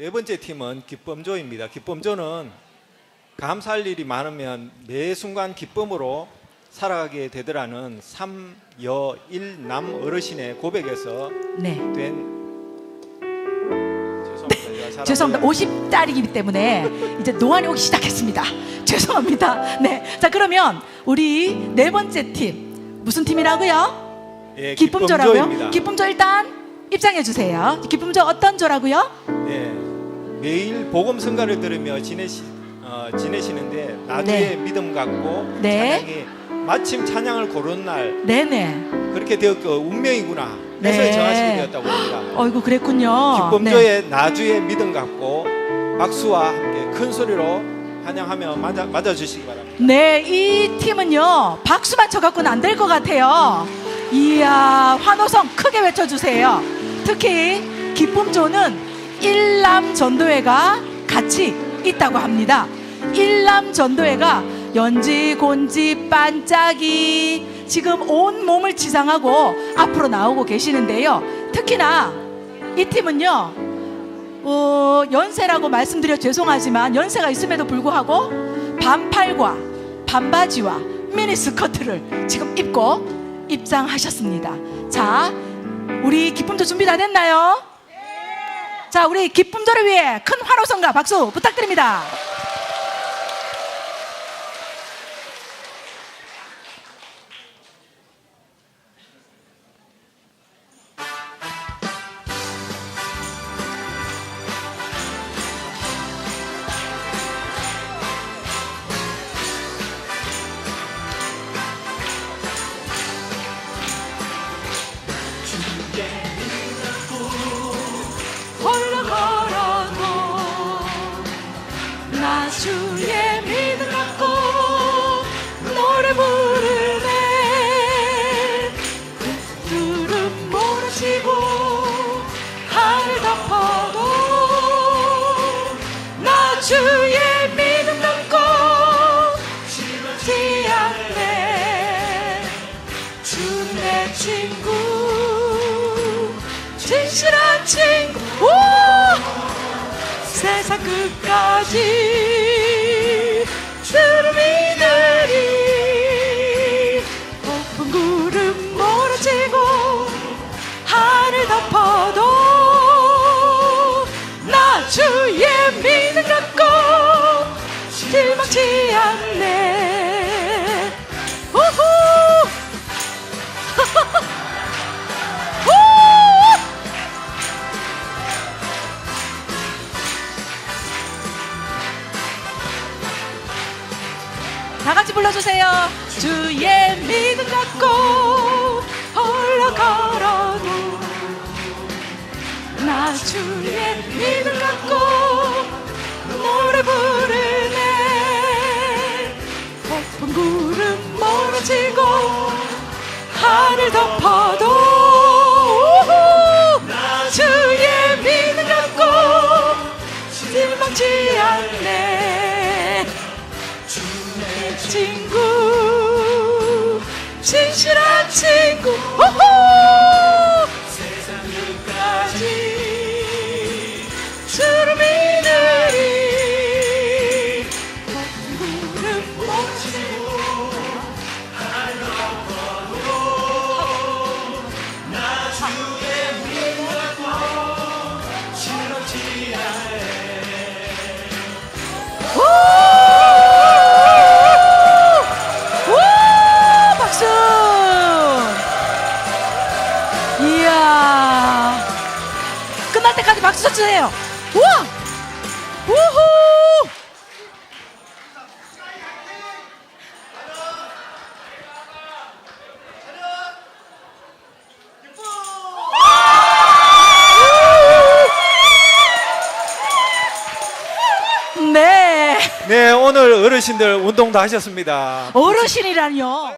네 번째 팀은 기쁨조입니다. 기쁨조는 감사할 일이 많으면 매 순간 기쁨으로 살아가게 되더라는 삼여일남 어르신의 고백에서 네. 된 죄송합니다. 제가 잘 죄송합니다. 안 50달이기 때문에 이제 노안이 오기 시작했습니다. 죄송합니다. 네. 자, 그러면 우리 네 번째 팀 무슨 팀이라고요? 예, 기쁨조라고요? 기쁨조 일단 입장해 주세요. 기쁨조 어떤 조라고요? 예, 매일 복음 성가를 들으며 지내시 어, 지내시는데 나주의 네. 믿음 갖고 네. 찬양이 마침 찬양을 고른 날 네, 네. 그렇게 되었고 운명이구나 해서 네. 정하시게 되었다고 봅니다. 어이구 그랬군요. 네. 기쁨조의 나주의 믿음 갖고 박수와 함께 큰 소리로 찬양하며 맞아 맞아 주시기 바랍니다. 네, 이 팀은요 박수만 쳐갖고는 안 될 것 같아요. 이야 환호성 크게 외쳐주세요. 특히 기쁨조는 일남 전도회가 같이 있다고 합니다. 일남 전도회가 연지 곤지 반짝이 지금 온 몸을 지상하고 앞으로 나오고 계시는데요. 특히나 이 팀은요 어, 연세라고 말씀드려 죄송하지만 연세가 있음에도 불구하고 반팔과 반바지와 미니스커트를 지금 입고 입장하셨습니다. 자, 우리 기쁨조 준비 다 됐나요? 자, 우리 기쁨조를 위해 큰 환호성과 박수 부탁드립니다. 주의 믿음 갖고 노래 부르네. 구름 몰아치고 하늘 덮어도 나 주의 믿음 갖고 지지 않네. 주 내 친구 진실한 친구. 오! 세상 끝까지 주의 믿음 갖고 실망치 않네 우후 후! 다 같이 불러주세요. 주의 믿음 갖고 홀로 걸어도 나 주의 믿음 갖고 노래 부르네. 높은 구름 멀어지고 하늘 덮어도! 주의 믿음 갖고 실망치 않네. 내 친구 진실한 친구. 호호 끝날 때까지 박수 쳐주세요. 우와! 우후! 네. 네, 오늘 어르신들 운동 다 하셨습니다. 어르신이라뇨.